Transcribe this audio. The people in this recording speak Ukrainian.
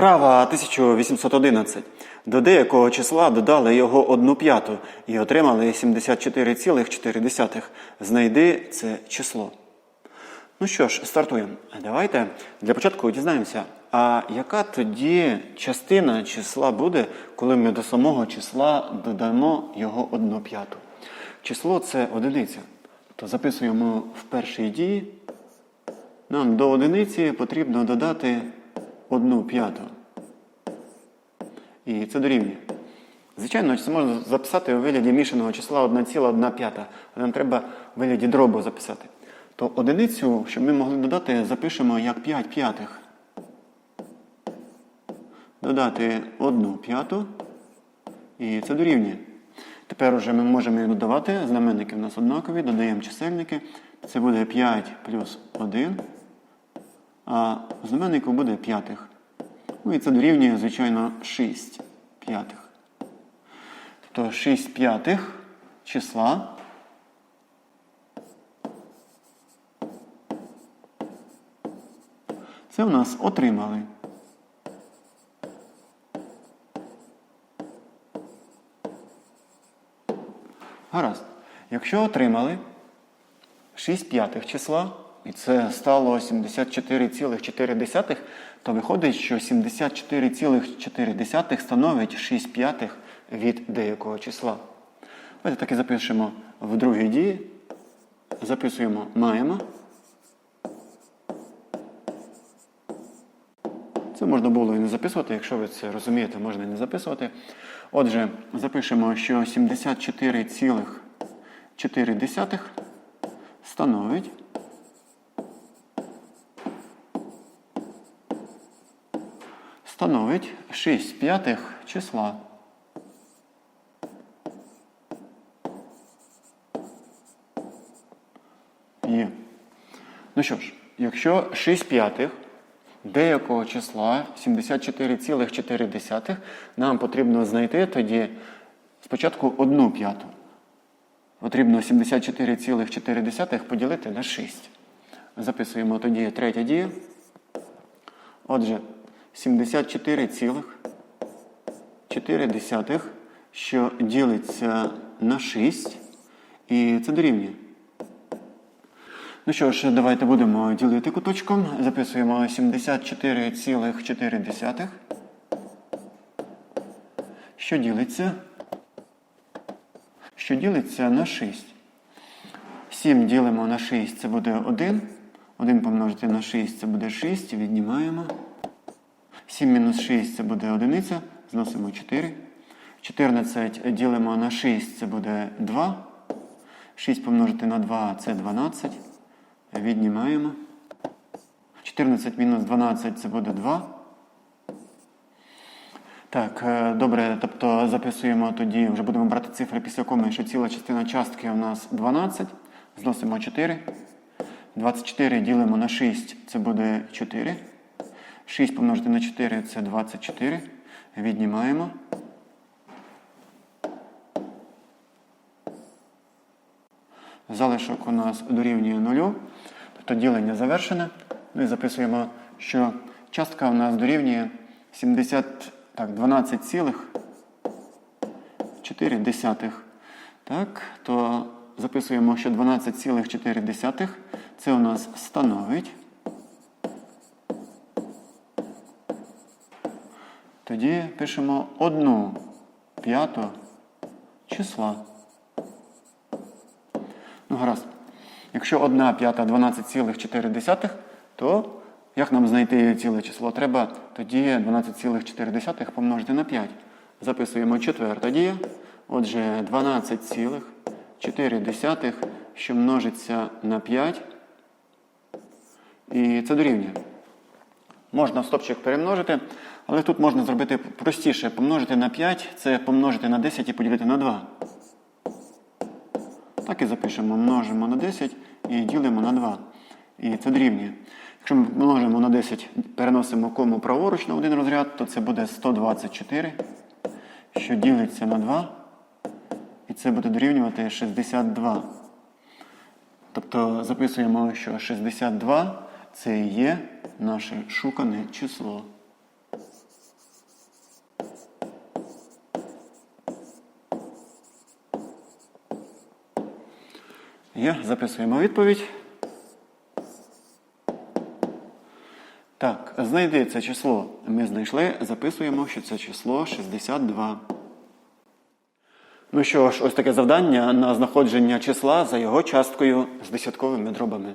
Вправа 1811. До деякого числа додали його одну п'яту і отримали 74,4. Знайди це число. Ну що ж, стартуємо. Давайте для початку дізнаємося, а яка тоді частина числа буде, коли ми до самого числа додамо його одну п'яту. Число це одиниця. То записуємо в першій дії. Нам до одиниці потрібно додати одну п'яту. І це дорівнює. Звичайно, це можна записати у вигляді мішаного числа 1,1 п'ята. Але нам треба у вигляді дробу записати. То одиницю, щоб ми могли додати, запишемо як 5 п'ятих. Додати 1 п'яту. І це дорівнює. Тепер уже ми можемо їх додавати. Знаменники в нас однакові, додаємо чисельники. Це буде 5 плюс 1. А знаменнику буде п'ятих. Ну і це дорівнює, звичайно, 6 п'ятих. Тобто 6 п'ятих числа. Це в нас отримали. Гаразд. Якщо отримали 6 п'ятих числа, і це стало 74,4, то виходить, що 74,4 становить 6 п'ятих від деякого числа. Давайте так і запишемо в другій дії. Записуємо маємо. Це можна було і не записувати, якщо ви це розумієте, можна і не записувати. Отже, запишемо, що 74,4 становить становить 6 п'ятих числа. Є. Ну що ж, якщо 6 п'ятих деякого числа 74,4 нам потрібно знайти тоді спочатку одну п'яту. Потрібно 74,4 поділити на 6. Записуємо тоді третя дія. Отже, 74,4, що ділиться на 6, і це дорівнює. Ну що ж, давайте будемо ділити куточком. Записуємо 74,4, що ділиться, що ділиться на 6. 7 ділимо на 6, це буде 1. 1 помножити на 6 це буде 6, віднімаємо. 7 мінус 6 це буде одиниця, зносимо 4. 14 ділимо на 6, це буде 2. 6 помножити на 2 це 12. Віднімаємо. 14 мінус 12 це буде 2. Так, е, добре, тобто записуємо тоді, вже будемо брати цифри після коми, що ціла частина частки у нас 12. Зносимо 4. 24 ділимо на 6, це буде 4. 6 помножити на 4 це 24. Віднімаємо. Залишок у нас дорівнює 0. Тобто ділення завершене. Ми записуємо, що частка у нас дорівнює 70, так, 12,4. Так, то записуємо, що 12,4 це у нас становить. Тоді пишемо 1 п'яту числа. Ну, гаразд. Якщо 1 п'ята 12,4, то як нам знайти ціле число? Треба тоді 12,4 помножити на 5. Записуємо четверта дія. Отже, 12,4, що множиться на 5. І це дорівнює. Можна стопчик перемножити, але тут можна зробити простіше. Помножити на 5 це помножити на 10 і поділити на 2. Так і запишемо, множимо на 10 і ділимо на 2. І це дорівнює. Якщо ми множимо на 10, переносимо кому праворуч на один розряд, то це буде 124, що ділиться на 2. І це буде дорівнювати 62. Тобто записуємо, що 62 це і є наше шукане число. Я записуємо відповідь. Так, знайди це число. Ми знайшли, записуємо, що це число 62. Ну що ж, ось таке завдання на знаходження числа за його часткою з десятковими дробами.